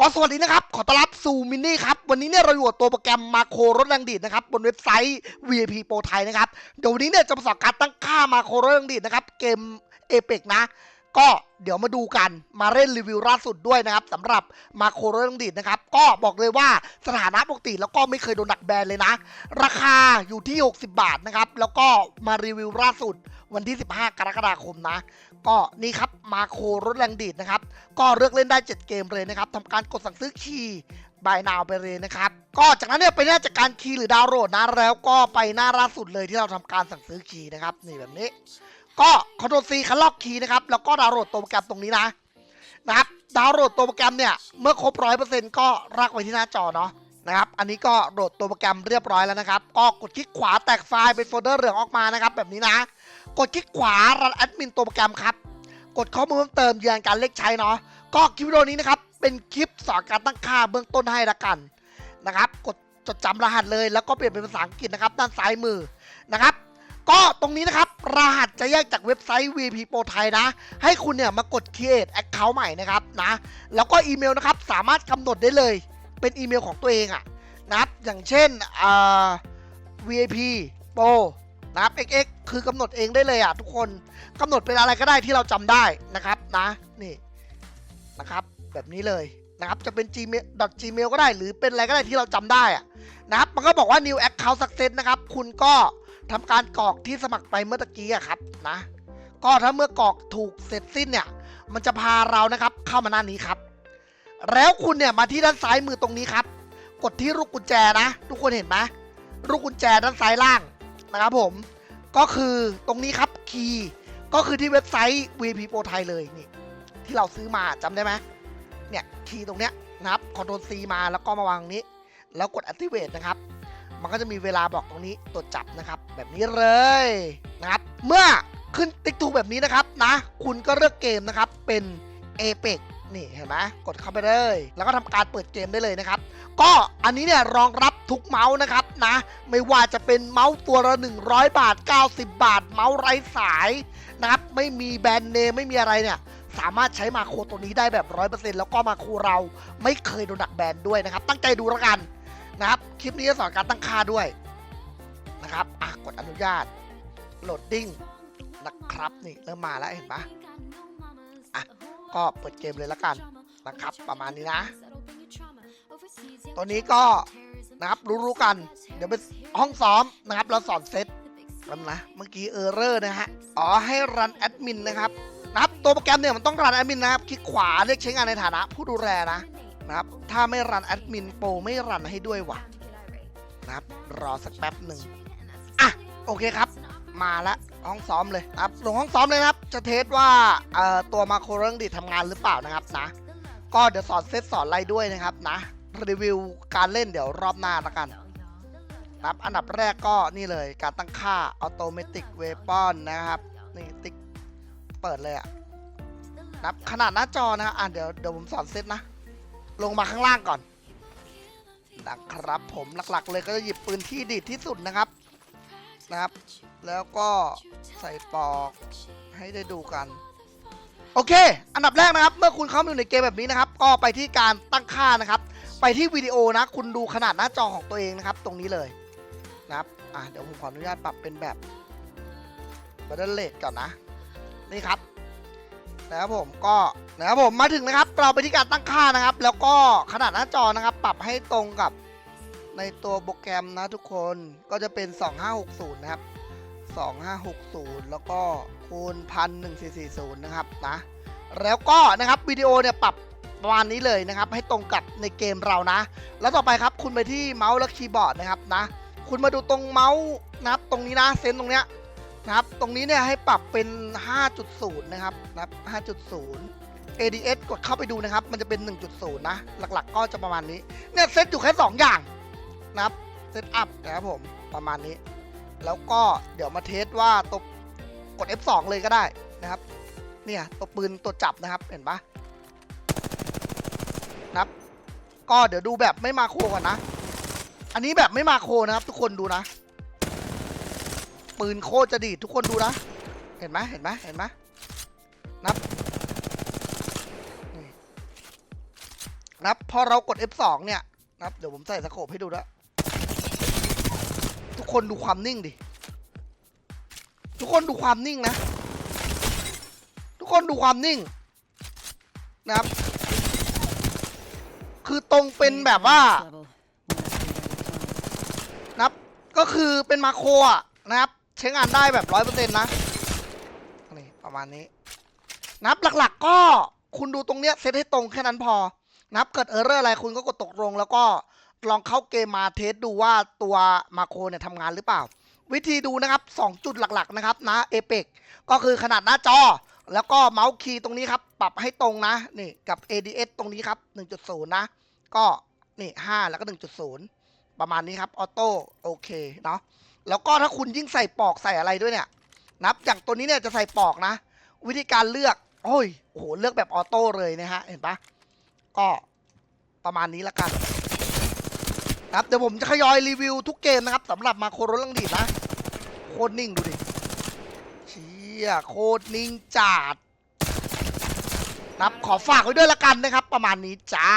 ก็สวัสดีนะครับ ขอต้อนรับสู่มินนี่ครับ วันนี้เนี่ยเราอยู่กับตัวโปรแกรมมาโครรถแรงดีดนะครับ บนเว็บไซต์ VIP Pro ไทยนะครับ เดี๋ยววันนี้เนี่ยจะมาสอนการตั้งค่ามาโครรถแรงดีดนะครับ เกมเอเปกนะ ก็เดี๋ยวมาดูกันมาเล่นรีวิวล่าสุดด้วยนะครับสำหรับมาโครรถแรงดีดนะครับ ก็บอกเลยว่าสถานะปกติแล้วก็ไม่เคยโดนหนักแบนเลยนะ ราคาอยู่ที่ 60 บาทนะครับ แล้วก็มารีวิวล่าสุดวันที่ 15 กรกฎาคมนะ ก็นี่ครับมาโครรถแรงดีดนะครับ ก็เลือกเล่นได้ 7 เกมเลยนะครับทำการกดสั่งซื้อคีย์บายนาวไปเลยนะครับ ก็จากนั้นเนี่ยไปหน้าจากการคีย์หรือดาวน์โหลดนะแล้วก็ไปหน้าล่าสุดเลยที่เราทำการสั่งซื้อคีย์นะครับนี่แบบนี้ ก็คอนโทรลซีคันลอกคีย์นะครับ แล้วก็ดาวน์โหลดตัวโปรแกรมตรงนี้นะนะครับดาวน์โหลดตัวโปรแกรมเนี่ย เมื่อครบร้อยเปอร์เซ็นต์ก็รากไว้ที่หน้าจอเนาะนะครับ อันนี้ก็โหลดตัวโปรแกรมเรียบร้อยแล้วนะครับ ก็กดคลิกขวาแตกไฟล์เป็นโฟลเดอร์เหลืองออกมานะครับ แบบนี้นะ กดคลิกขวารันแอดมินตัวโปรแกรมครับ กดข้อมูลเพิ่มเติมยืนยันการเลขใช้เนาะ ก็คลิปวิดีโอนี้นะครับ เป็นคลิปสอนการตั้งค่าเบื้องต้นให้ละกันนะครับ กดจดจำรหัสเลย แล้วก็เปลี่ยนเป็นภาษาอังกฤษนะครับ ด้านซ้ายมือนะครับ ก็ตรงนี้นะครับ รหัสจะแยกจากเว็บไซต์ VP Pro ไทยนะ ให้คุณเนี่ยมากด create account ใหม่นะครับนะ แล้วก็อีเมลนะครับ สามารถกำหนดได้เลย เป็นอีเมลของตัวเองอะนะครับอย่างเช่นอ่า VIP Pro นะครับ XX คือกำหนดเองได้เลยอะทุกคนกำหนดเป็นอะไรก็ได้ที่เราจำได้นะครับนะนี่นะครับ แบบนี้เลยนะครับจะเป็น gmail gmail ก็ได้หรือเป็นอะไรก็ได้ที่เราจำได้อะนะครับมันก็บอกว่า new account success นะครับ คุณก็ ทำการกรอกที่สมัครไปเมื่อตะกี้ครับนะ ก็ถ้าเมื่อกรอกถูกเสร็จสิ้นเนี่ย มันจะพาเรานะครับเข้ามาหน้านี้ครับ แล้วคุณเนี่ยมาที่ด้านซ้ายมือตรงนี้ครับ กดที่ลูกกุญแจนะ ทุกคนเห็นไหมลูกกุญแจด้านซ้ายล่างนะครับผม ก็คือตรงนี้ครับคีย์ก็คือที่เว็บไซต์ VP Pro ไทยเลยนี่ ที่เราซื้อมาจำได้ไหมเนี่ยคีย์ตรงเนี้ยนะครับ Ctrl C มาแล้วก็มาวางนี้ แล้วกด Activate นะครับ มันก็จะมีเวลาบอกตรงนี้ตรวจจับนะครับ แบบนี้เลยนะครับ เมื่อขึ้นติ๊กถูกแบบนี้นะครับนะ คุณก็เลือกเกมนะครับ เป็น Apex นี่เห็นไหมกดเข้าไปเลย แล้วก็ทำการเปิดเกมได้เลยนะครับ ก็อันนี้เนี่ยรองรับทุกเมาส์นะครับนะ ไม่ว่าจะเป็นเมาส์ตัวละ 100 บาท 90 บาท เมาส์ไร้สายนะครับ ไม่มีแบรนด์เนมไม่มีอะไรเนี่ยสามารถใช้มาโครตัวนี้ได้แบบ 100%แล้วก็มาโครเราไม่เคยโดนดักแบนด้วยนะครับ ตั้งใจดูแล้วกัน นะครับ คลิปนี้จะสอนการตั้งค่าด้วยนะครับอะกดอนุญาตโหลดดิ้งนะครับนี่เริ่มมาแล้วเห็นปะอะก็เปิดเกมเลยแล้วกันนะครับ ประมาณนี้นะ ตัวนี้ก็นะครับรู้ๆกัน เดี๋ยวเป็นห้องซ้อมนะครับ เราสอนเซตกันนะเมื่อกี้เออร์เรอร์นะฮะอ๋อให้รันแอดมินนะครับนะครับตัวโปรแกรมเนี่ยมันต้องรันแอดมินนะครับคลิกขวาเรียกใช้งานในฐานะ ผู้ดูแลนะ นะครับ ถ้าไม่รันแอดมินโปรไม่รันให้ด้วยว่ะนะครับ รอสักแป๊บหนึ่งอะโอเคครับ มาละห้องซ้อมเลยนะครับลงห้องซ้อมเลยนะครับ จะเทสว่าตัวมาโครเรื่องดีทำงานหรือเปล่านะครับนะ ก็เดี๋ยวสอนเซตสอนอะไรด้วยนะครับนะ รีวิวการเล่นเดี๋ยวรอบหน้าละกันนะครับอันดับแรกก็นี่เลยการตั้งค่า Automatic Weapon นะครับนี่ติ๊กเปิดเลยอะนะครับขนาดหน้าจอนะอะเดี๋ยวเดี๋ยวผมสอนเซตนะ ลงมาข้างล่างก่อนนะครับผมหลักๆ เลยก็จะหยิบปืนที่ดีดที่สุดนะครับนะครับ แล้วก็ใส่ปอกให้ได้ดูกัน โอเค อันดับแรกนะครับ เมื่อคุณเข้ามาอยู่ในเกมแบบนี้นะครับ ก็ไปที่การตั้งค่านะครับ ไปที่วิดีโอนะ คุณดูขนาดหน้าจอของตัวเองนะครับ ตรงนี้เลยนะครับอะเดี๋ยวผมขออนุญาตปรับเป็นแบบบัตเทิลเลก่อนนะ นี่ครับ นะครับผมก็นะครับผมมาถึงนะครับ เราไปที่การตั้งค่านะครับ แล้วก็ขนาดหน้าจอนะครับ ปรับให้ตรงกับในตัวโปรแกรมนะทุกคนก็จะเป็น 2560 นะครับ 2560 แล้วก็คูณ11440 นะครับนะแล้วก็นะครับวิดีโอเนี่ยปรับประมาณนี้เลยนะครับ ให้ตรงกับในเกมเรานะ แล้วต่อไปครับคุณไปที่เมาส์และคีย์บอร์ดนะครับนะ คุณมาดูตรงเมาส์นะครับตรงนี้นะเซนตรงเนี้ย นะครับ ตรงนี้เนี่ยให้ปรับเป็น 5.0 นะครับนะครับ 5.0 ADS กดเข้าไปดูนะครับ มันจะเป็น 1.0 นะ หลักๆ ก็จะประมาณนี้ เนี่ยเซตอยู่แค่ 2 อย่างนะครับ เซตอัพนะครับผม ประมาณนี้ แล้วก็เดี๋ยวมาเทสว่าตัวกด F2 เลยก็ได้นะครับ เนี่ยตัวปืนตัวจับนะครับ เห็นปะนะครับ ก็เดี๋ยวดูแบบไม่มาโคก่อนนะ อันนี้แบบไม่มาโคนะครับ ทุกคนดูนะ ปืนโคตรจะดีดทุกคนดูนะ เห็นไหมเห็นไหมเห็นไหมนับนับพอเรากด F2 เนี่ยนับเดี๋ยวผมใส่สโคปให้ดูด้วยทุกคนดูความนิ่งดิ ทุกคนดูความนิ่งนะ ทุกคนดูความนิ่ง นะครับ คือตรงเป็นแบบว่านะครับก็คือเป็นมาโครอะนะครับ ใช้งานได้แบบร้อยเปอร์เซ็นต์นะนี่ประมาณนี้ นับหลักๆก็คุณดูตรงเนี้ยเซตให้ตรงแค่นั้นพอ นับเกิดเออร์เรอร์อะไรคุณก็กดตกลง แล้วก็ลองเข้าเกมมาเทสดูว่าตัวมาโครเนี่ยทำงานหรือเปล่า วิธีดูนะครับ 2 จุดหลักๆนะครับนะเอเปกก็คือขนาดหน้าจอ แล้วก็เมาส์คีย์ตรงนี้ครับ ปรับให้ตรงนะนี่กับ ADS ตรงนี้ครับ 1.0 นะ ก็นี่5แล้วก็ 1.0 ประมาณนี้ครับออโต้โอเคเนาะ แล้วก็ถ้าคุณยิ่งใส่ปอกใส่อะไรด้วยเนี่ยนับอย่างตัวนี้เนี่ยจะใส่ปอกนะ วิธีการเลือก โอ้ยโอ้โหเลือกแบบออโต้เลยนะฮะ เห็นปะก็ประมาณนี้ละกันครับเดี๋ยวผมจะทยอยรีวิวทุกเกมนะครับสำหรับมาโครลังดีนะ โคตรนิ่งดูดิเชี่ยโคตรนิ่งจัดนับขอฝากไว้ด้วยละกันนะครับ ประมาณนี้จ้า